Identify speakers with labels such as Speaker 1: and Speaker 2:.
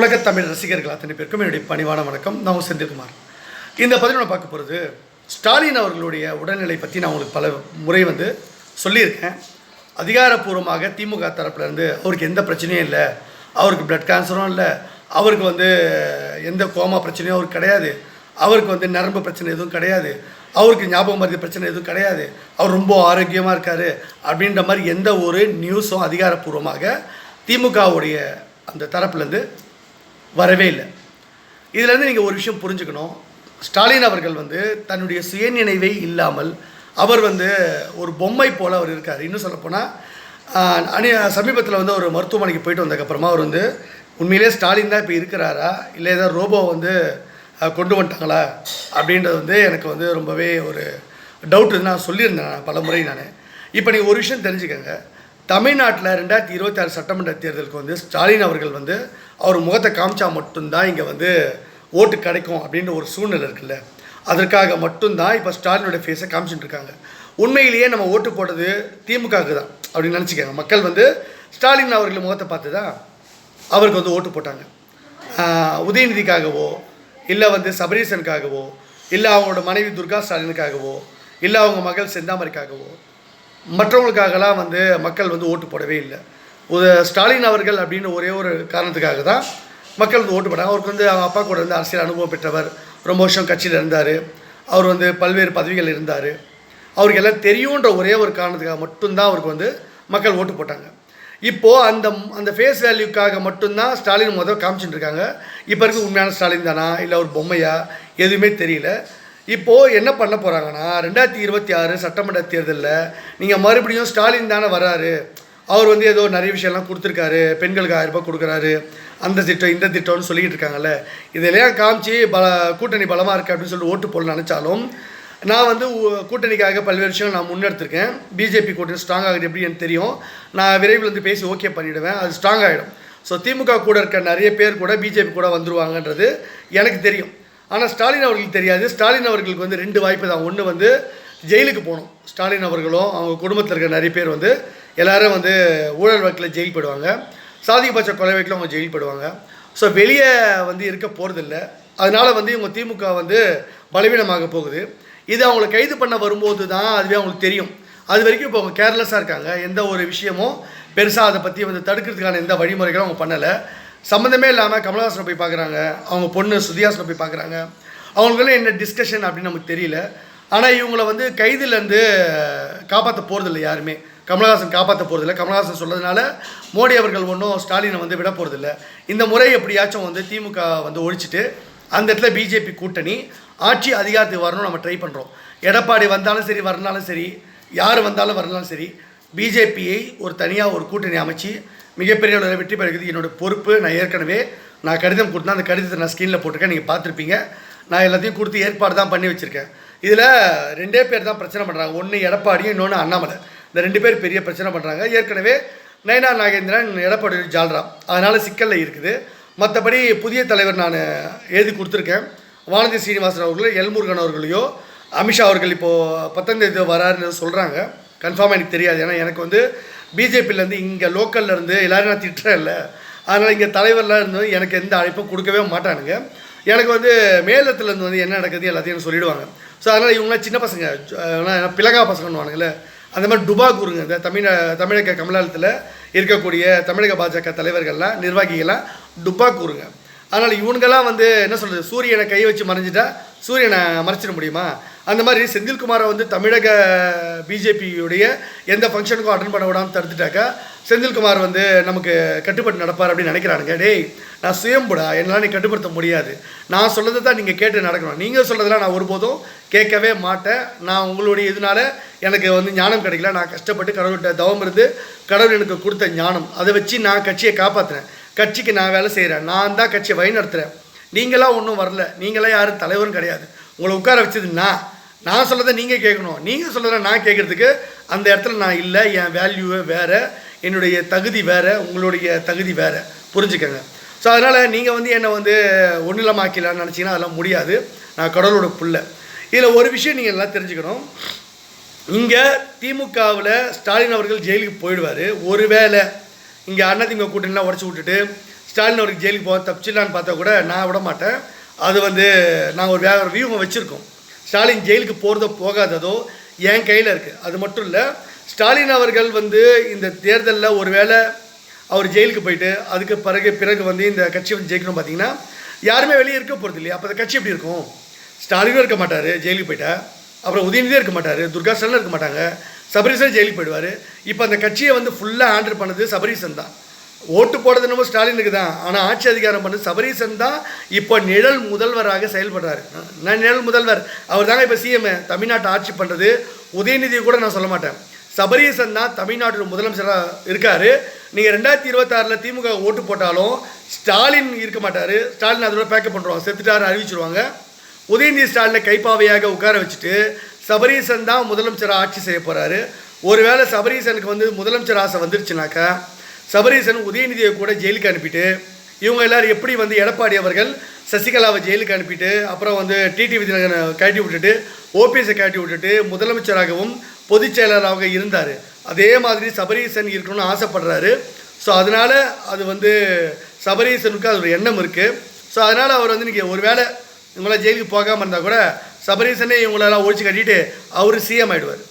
Speaker 1: உலகத் தமிழ் ரசிகர்கள் அத்தனை பேருக்கும் என்னுடைய பணிவான வணக்கம். நான் செந்தில்குமார். இந்த பதிவு நான் பார்க்க போகிறது ஸ்டாலின் அவர்களுடைய உடல்நிலை பற்றி நான் உங்களுக்கு பல முறை வந்து சொல்லியிருக்கேன். அதிகாரப்பூர்வமாக திமுக தரப்புலேருந்து அவருக்கு எந்த பிரச்சனையும் இல்லை. அவருக்கு பிளட் கேன்சரும் இல்லை. அவருக்கு வந்து எந்த கோமா பிரச்சனையும் அவருக்கு கிடையாது. அவருக்கு வந்து நரம்பு பிரச்சனை எதுவும் கிடையாது. அவருக்கு ஞாபகம் மருந்து பிரச்சனை எதுவும் கிடையாது. அவர் ரொம்ப ஆரோக்கியமாக இருக்கார் அப்படின்ற மாதிரி எந்த ஒரு நியூஸும் அதிகாரப்பூர்வமாக திமுகவுடைய அந்த தரப்புலேருந்து வரவே இல்லை. இதுலேருந்து நீங்கள் ஒரு விஷயம் புரிஞ்சுக்கணும். ஸ்டாலின் அவர்கள் வந்து தன்னுடைய சுயநினைவை இல்லாமல் அவர் வந்து ஒரு பொம்மை போல் அவர் இருக்கார். இன்னும் சொல்லப்போனால் அணி சமீபத்தில் வந்து ஒரு மருத்துவமனைக்கு போயிட்டு வந்ததுக்கப்புறமா அவர் வந்து உண்மையிலே ஸ்டாலின் தான் இப்போ இருக்கிறாரா? இல்லை ஏதாவது ரோபோ வந்து கொண்டு வந்துட்டாங்களா? அப்படின்றது வந்து எனக்கு வந்து ரொம்பவே ஒரு டவுட் நான் சொல்லியிருந்தேன் நான் பல முறை நான். இப்போ நீங்கள் ஒரு விஷயம் தெரிஞ்சுக்கங்க. தமிழ்நாட்டில் ரெண்டாயிரத்தி இருபத்தி ஆறு சட்டமன்ற தேர்தலுக்கு வந்து ஸ்டாலின் அவர்கள் வந்து அவர் முகத்தை காமிச்சா மட்டும்தான் இங்கே வந்து ஓட்டு கிடைக்கும் அப்படின்ற ஒரு சூழ்நிலை இருக்குல்ல. அதற்காக மட்டும்தான் இப்போ ஸ்டாலினோட ஃபேஸை காமிச்சுட்டு இருக்காங்க. உண்மையிலேயே நம்ம ஓட்டு போட்டது திமுகவுக்கு தான் அப்படின்னு நினச்சிக்கோங்க. மக்கள் வந்து ஸ்டாலின் அவர்கள் முகத்தை பார்த்து தான் அவருக்கு வந்து ஓட்டு போட்டாங்க. உதயநிதிக்காகவோ இல்லை வந்து சபரீசனுக்காகவோ இல்லை அவங்களோட மனைவி துர்கா ஸ்டாலினுக்காகவோ இல்லை அவங்க மகள் செந்தாமரைக்காகவோ மற்றவங்களுக்காகலாம் வந்து மக்கள் வந்து ஓட்டு போடவே இல்லை. ஸ்டாலின் அவர்கள் அப்படின்னு ஒரே ஒரு காரணத்துக்காக தான் மக்கள் வந்து ஓட்டு போட்டாங்க. அவருக்கு வந்து அவங்க அப்பா கூட வந்து அரசியல் அனுபவம் பெற்றவர். ரொம்ப வருஷம் கட்சியில் இருந்தார். அவர் வந்து பல்வேறு பதவிகள் இருந்தார். அவருக்கு எல்லாம் தெரியுன்ற ஒரே ஒரு காரணத்துக்காக மட்டும்தான் அவருக்கு வந்து மக்கள் ஓட்டு போட்டாங்க. இப்போது அந்த அந்த ஃபேஸ் வேல்யூக்காக மட்டும்தான் ஸ்டாலின் முதல் காமிச்சுட்டு இருக்காங்க. இப்போ இருக்க உண்மையான ஸ்டாலின் தானா? இல்லை ஒரு பொம்மையா? எதுவுமே தெரியல. இப்போது என்ன பண்ண போகிறாங்கன்னா ரெண்டாயிரத்தி இருபத்தி ஆறு சட்டமன்ற தேர்தலில் நீங்கள் மறுபடியும் ஸ்டாலின் தானே வராரு. அவர் வந்து ஏதோ நிறைய விஷயம்லாம் கொடுத்துருக்காரு. பெண்களுக்கு ஆயிரம் ரூபாய் கொடுக்குறாரு. அந்த திட்டம் இந்த திட்டம்னு சொல்லிக்கிட்டு இருக்காங்கல்ல. இதெல்லாம் காமிச்சு பல கூட்டணி பலமாக இருக்குது அப்படின்னு சொல்லி ஓட்டு போல் நினச்சாலும் நான் வந்து கூட்டணிக்காக பல்வேறு விஷயங்கள் நான் முன்னெடுத்திருக்கேன். பிஜேபி கூட்டணி ஸ்ட்ராங் ஆகுது எப்படி எனக்கு தெரியும். நான் விரைவில் வந்து பேசி ஓகே பண்ணிவிடுவேன் அது ஸ்ட்ராங் ஆகிடும் ஸோ திமுக கூட இருக்க நிறைய பேர் கூட பிஜேபி கூட வந்துருவாங்கன்றது எனக்கு தெரியும். ஆனால் ஸ்டாலின் அவர்களுக்கு தெரியாது. ஸ்டாலின் அவர்களுக்கு வந்து ரெண்டு வாய்ப்பு தான். ஒன்று வந்து ஜெயிலுக்கு போகணும். ஸ்டாலின் அவர்களும் அவங்க குடும்பத்தில் இருக்க நிறைய பேர் வந்து எல்லாரும் வந்து ஊழல் வழக்கில் ஜெயில் போயிடுவாங்க சாதிகபட்ச கொலை வழக்கில் அவங்க ஜெயில் போயிடுவாங்க ஸோ வெளியே வந்து இருக்க போகிறதில்ல அதனால் வந்து இவங்க திமுக வந்து பலவீனமாக போகுது. இது அவங்கள கைது பண்ண வரும்போது தான் அதுவே அவங்களுக்கு தெரியும். அது வரைக்கும் இப்போ அவங்க கேர்லெஸ்ஸாக இருக்காங்க. எந்த ஒரு விஷயமும் பெருசாக அதை பற்றி வந்து தடுக்கிறதுக்கான எந்த வழிமுறைகளும் அவங்க பண்ணலை. சம்மந்தமே இல்லாமல் கமலஹாசனை போய் பார்க்குறாங்க அவங்க பொண்ணு சுதியாசனை போய் பார்க்குறாங்க அவங்களுக்குள்ள என்ன டிஸ்கஷன் அப்படின்னு நமக்கு தெரியல. ஆனால் இவங்கள வந்து கைதுலேருந்து காப்பாற்ற போகிறதில்ல யாருமே. கமலஹாசன் காப்பாற்ற போகிறதில்ல கமலஹாசன் சொல்கிறதுனால மோடி அவர்கள் ஒன்றும் ஸ்டாலினை வந்து விட போகிறதில்ல இந்த முறை எப்படியாச்சும் வந்து திமுக வந்து ஒழிச்சிட்டு அந்த இடத்துல பிஜேபி கூட்டணி ஆட்சி அதிகாரத்துக்கு வரணும் நம்ம ட்ரை பண்ணுறோம் எடப்பாடி வந்தாலும் சரி வரனாலும் சரி யார் வந்தாலும் வரனாலும் சரி பிஜேபியை ஒரு தனியாக ஒரு கூட்டணி அமைச்சு மிகப்பெரிய அளவில் வெற்றி பெறுகிறது. என்னோட பொறுப்பு நான் ஏற்கனவே நான் கடிதம் கொடுத்தேன். அந்த கடிதத்தை நான் ஸ்க்ரீனில் போட்டிருக்கேன். நீங்கள் பார்த்துருப்பீங்க. நான் எல்லாத்தையும் கொடுத்து ஏற்பாடு தான் பண்ணி வச்சுருக்கேன். இதில் ரெண்டே பேர் தான் பிரச்சனை பண்ணுறாங்க ஒன்று எடப்பாடியும் இன்னொன்று அண்ணாமலை. இந்த ரெண்டு பேர் பெரிய பிரச்சனை பண்ணுறாங்க ஏற்கனவே நயனா நாகேந்திரன் எடப்பாடி ஜால்ராம். அதனால் சிக்கலில் இருக்குது. மற்றபடி புதிய தலைவர் நான் எழுதி கொடுத்துருக்கேன். வானதி சீனிவாசன் அவர்களோ எல்முருகன் அவர்களையோ அமித்ஷா அவர்கள் இப்போது பத்தந்தேதி வராருன்னு சொல்கிறாங்க கன்ஃபார்மாக எனக்கு தெரியாது. ஏன்னா எனக்கு வந்து பிஜேபியிலேருந்து இங்கே லோக்கல்ல இருந்து எல்லாரும் நான் இல்லை. அதனால் இங்கே தலைவர்லாம் இருந்து எனக்கு எந்த அழைப்பும் கொடுக்கவே மாட்டானுங்க. எனக்கு வந்து மேலத்துலேருந்து வந்து என்ன நடக்குது எல்லாத்தையும் சொல்லிடுவாங்க. ஸோ அதனால் இவங்களாம் சின்ன பசங்க. பிளகா பிளகா பசங்கன்னுவானுங்கள அந்த மாதிரி டுபா கூறுங்க இந்த தமிழ தமிழக கமலாலயத்தில் இருக்கக்கூடிய தமிழக பாஜக தலைவர்கள்லாம் நிர்வாகிகள்லாம் டுபா கூறுங்க அதனால் இவனுங்கெல்லாம் வந்து என்ன சொல்கிறது சூரியனை கை வச்சு மறைஞ்சிட்டா சூரியனை மறைச்சிட முடியுமா? அந்த மாதிரி செந்தில்குமாரை வந்து தமிழக பிஜேபியுடைய எந்த ஃபங்க்ஷனுக்கும் அட்டன் பண்ண விடாமல் தடுத்துட்டாக்கா செந்தில்குமார் வந்து நமக்கு கட்டுப்பட்டு நடப்பார் அப்படின்னு நினைக்கிறானுங்க. டேய் நான் சுயம்புடா என்னால் நீ கட்டுப்படுத்த முடியாது. நான் சொல்கிறது தான் நீங்கள் கேட்டு நடக்கணும். நீங்கள் சொல்கிறதெல்லாம் நான் ஒருபோதும் கேட்கவே மாட்டேன். நான் உங்களுடைய இதனால எனக்கு வந்து ஞானம் கிடைக்கல. நான் கஷ்டப்பட்டு கடவுள்கிட்ட தவம் இருந்து கடவுள் எனக்கு கொடுத்த ஞானம். அதை வச்சு நான் கட்சியை காப்பாற்றுறேன் கட்சிக்கு நான் வேலை செய்கிறேன் நான் தான் கட்சியை வழிநடத்துகிறேன் நீங்களாம் ஒன்றும் வரல. நீங்களாம் யாரும் தலைவரும் கிடையாது. உங்களை உட்கார வச்சது நான். நான் சொல்கிறத நீங்கள் கேட்கணும். நீங்கள் சொல்கிறத நான் கேட்குறதுக்கு அந்த இடத்துல நான் இல்லை. என் வேல்யூவே வேறு. என்னுடைய தகுதி வேறு உங்களுடைய தகுதி வேறு. புரிஞ்சுக்கங்க. ஸோ அதனால் நீங்கள் வந்து என்னை வந்து ஒன்றிலமாக்கலான்னு நினச்சிங்கன்னா அதெல்லாம் முடியாது. நான் கடவுளோட பிள்ளை. இதில் ஒரு விஷயம் நீங்கள் எல்லாம் தெரிஞ்சுக்கணும். இங்கே திமுகவில் ஸ்டாலின் அவர்கள் ஜெயிலுக்கு போயிடுவார். ஒருவேளை இங்கே அண்ணாதிமுக கூட்டணிலாம் உடச்சி விட்டுட்டு ஸ்டாலின் அவருக்கு ஜெயிலுக்கு போக தப்பிச்சிடலான்னு பார்த்தா கூட நான் விட மாட்டேன். அது வந்து நாங்கள் ஒரு வேற வியூகம் வச்சுருக்கோம். ஸ்டாலின் ஜெயிலுக்கு போகிறதோ போகாததோ என் கையில் இருக்குது அது மட்டும் இல்லை ஸ்டாலின் அவர்கள் வந்து இந்த தேர்தலில் ஒருவேளை அவர் ஜெயிலுக்கு போயிட்டு அதுக்கு பிறகு பிறகு வந்து இந்த கட்சி வந்து ஜெயிக்கணும் பார்த்தீங்கன்னா யாருமே வெளியே இருக்க போகிறது இல்லையா. அப்போ அந்த கட்சி எப்படி இருக்கும்? ஸ்டாலினும் இருக்க மாட்டார் ஜெயிலுக்கு போயிட்டா. அப்புறம் உதயநிதியும் இருக்க மாட்டார் துர்கா இருக்க மாட்டாங்க. சபரீசன் ஜெயிலுக்கு போயிடுவார். இப்போ அந்த கட்சியை வந்து ஃபுல்லாக ஹேண்டில் பண்ணது சபரீசன் தான். ஓட்டு போடுறது என்னமோ ஸ்டாலினுக்கு தான். ஆனால் ஆட்சி அதிகாரம் பண்ணது சபரீசன் தான். இப்போ நிழல் முதல்வராக செயல்படுறாரு. நான் நிழல் முதல்வர். அவர் தாங்க இப்போ சிஎம் தமிழ்நாட்டை ஆட்சி பண்ணுறது உதயநிதியை கூட நான் சொல்ல மாட்டேன். சபரீசன் தான் தமிழ்நாட்டோட முதலமைச்சராக இருக்கார். நீங்கள் ரெண்டாயிரத்தி இருபத்தாறில் திமுக ஓட்டு போட்டாலும் ஸ்டாலின் இருக்க மாட்டார். ஸ்டாலின் அதோட பேக்கப் பண்ணுறோம் செத்துட்டாருன்னு அறிவிச்சிருவாங்க. உதயநிதி ஸ்டாலினை கைப்பாவையாக உட்கார வச்சுட்டு சபரீசன் தான் முதலமைச்சராக ஆட்சி செய்ய போகிறாரு ஒருவேளை சபரீசனுக்கு வந்து முதலமைச்சர் ஆசை வந்துருச்சுனாக்கா சபரீசன் உதயநிதியை கூட ஜெயிலுக்கு அனுப்பிட்டு இவங்க எல்லாரும் எப்படி வந்து எடப்பாடி அவர்கள் சசிகலாவை ஜெயிலுக்கு அனுப்பிட்டு அப்புறம் வந்து டிடிவி தினகரனை கட்டி விட்டுட்டு ஓபிஎஸை கழட்டி விட்டுட்டு முதலமைச்சராகவும் பொதுச் செயலராக இருந்தார். அதே மாதிரி சபரீசன் இருக்கணும்னு ஆசைப்படுறாரு. ஸோ அதனால் அது வந்து சபரீசனுக்கு அது ஒரு எண்ணம் இருக்குது ஸோ அதனால் அவர் வந்து இன்றைக்கி ஒரு வேளை இவங்களாம் ஜெயிலுக்கு போகாமல் இருந்தால் கூட சபரீசனே இவங்களெல்லாம் ஒழிச்சு கட்டிட்டு அவர் சிஎம் ஆயிடுவார்.